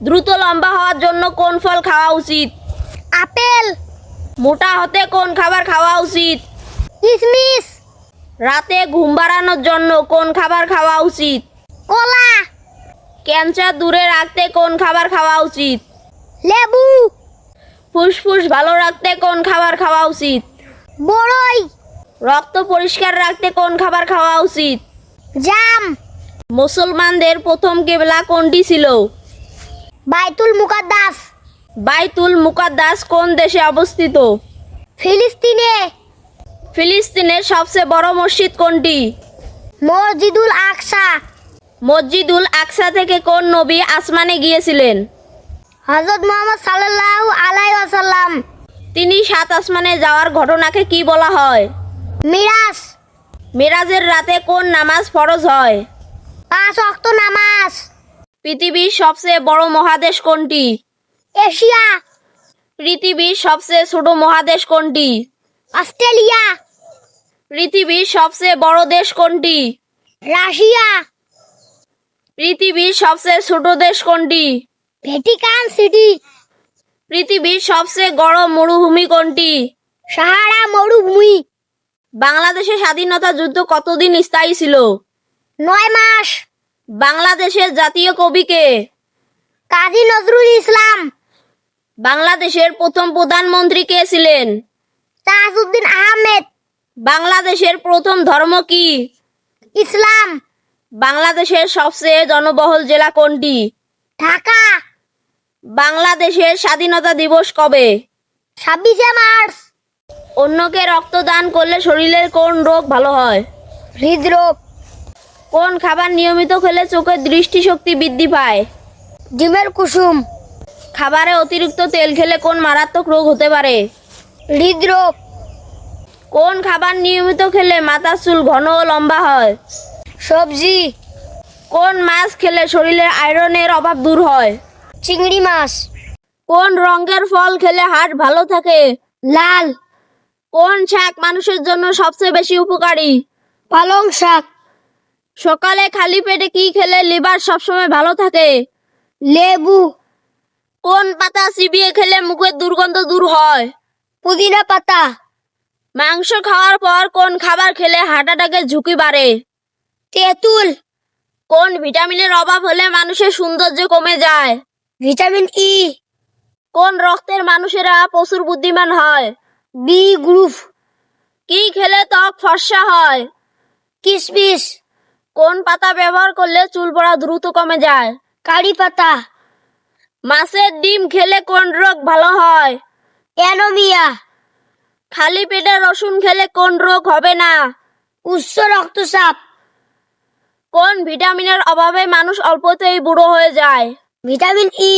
দ্রুত লম্বা হওয়ার জন্য কোন ফল খাওয়া উচিত? আপেল। মোটা হতে কোন খাবার খাওয়া উচিত? কিশমিশ রাতে ঘুম বাড়ানোর জন্য কোন খাবার খাওয়া উচিত? কলা। ক্যান্সার দূরে রাখতে কোন খাবার খাওয়া উচিত? লেবু। ফুসফুস ভালো রাখতে কোন খাবার খাওয়া উচিত? বড়ই। রক্ত পরিষ্কার রাখতে কোন খাবার খাওয়া উচিত? জাম। মুসলমানদের প্রথম কেবলা কোনটি ছিল? বাইতুল মুকাদ্দাস। বাইতুল মুকাদ্দাস কোন দেশে অবস্থিত? ফিলিস্তিনে। ফিলিস্তিনের সবচেয়ে বড় মসজিদ কোনটি? মসজিদুল আকসা। মসজিদুল আকসা থেকে কোন নবী আসমানে গিয়েছিলেন? হজরত মোহাম্মদ সাল্লাল্লাহু আলাই ওয়াসাল্লাম। তিনি সাত আসমানে যাওয়ার ঘটনাকে কি বলা হয়? মিরাজ। মিরাজের রাতে কোন নামাজ ফরজ হয়? পাঁচ অক্ত নামাজ। পৃথিবীর সবচেয়ে বড় মহাদেশ কোনটি? এশিয়া। পৃথিবীর সবচেয়ে ছোট মহাদেশ কোনটি? অস্ট্রেলিয়া। পৃথিবীর সবচেয়ে বড় দেশ কোনটি? রাশিয়া। পৃথিবীর সবচেয়ে ছোট দেশ কোনটি? Vatican City. পৃথিবীর সবচেয়ে গরম মরুভূমি কোনটি? সাহারা মরুভূমি। বাংলাদেশের স্বাধীনতা যুদ্ধ কতদিন স্থায়ী ছিল? নয় মাস। বাংলাদেশের জাতীয় কবিকে? কাজী নজরুল ইসলাম। বাংলাদেশের প্রথম প্রধানমন্ত্রী কে ছিলেন? তাজউদ্দিন আহমেদ। বাংলাদেশের প্রথম ধর্ম কি? ইসলাম। বাংলাদেশের সবচেয়ে জনবহুল জেলা কোনটি? ঢাকা। বাংলাদেশের স্বাধীনতা দিবস কবে? ছাব্বিশে মার্চ। অন্যকে রক্তদান করলে শরীরের কোন রোগ ভালো হয়? হৃদরোগ। কোন খাবার নিয়মিত খেলে চোখের দৃষ্টিশক্তি বৃদ্ধি পায়? ডিমের কুসুম। খাবারে অতিরিক্ত তেল খেলে কোন মারাত্মক রোগ হতে পারে? হৃদরোগ। কোন খাবার নিয়মিত খেলে মাথার চুল ঘন ও লম্বা হয়? সবজি। কোন মাছ খেলে শরীরের আয়রনের অভাব দূর হয়? চিংড়ি মাছ। কোন রঙের ফল খেলে হাট ভালো থাকে? লাল। কোন শাক মানুষের জন্য সবচেয়ে বেশি উপকারী? পালং শাক। সকালে খালি পেটে কি খেলে লিভার সবসময় ভালো থাকে? লেবু। কোন পাতা চিবিয়ে খেলে মুখের দুর্গন্ধ দূর হয়? পুদিনা পাতা। মাংস খাওয়ার পর কোন খাবার খেলে হার্ট অ্যাটাকের ঝুঁকি বাড়ে? তেঁতুল। কোন ভিটামিনের অভাব হলে মানুষের সৌন্দর্য কমে যায়? ভিটামিন ই কোন রক্তের মানুষেরা প্রচুর বুদ্ধিমান হয়? বি গ্রুপ কি খেলে ত্বক ফর্সা হয়? কিশমিশ কোন পাতা ব্যবহার করলে চুল পড়া দ্রুত কমে যায়? কারি পাতা। মাছের ডিম খেলে কোন রোগ ভালো হয়? অ্যানোমিয়া। খালি পেটে রসুন খেলে কোন রোগ হবে না? উচ্চ রক্তচাপ। কোন ভিটামিনের অভাবে মানুষ অল্পতেই বুড়ো হয়ে যায়? Vitamin E.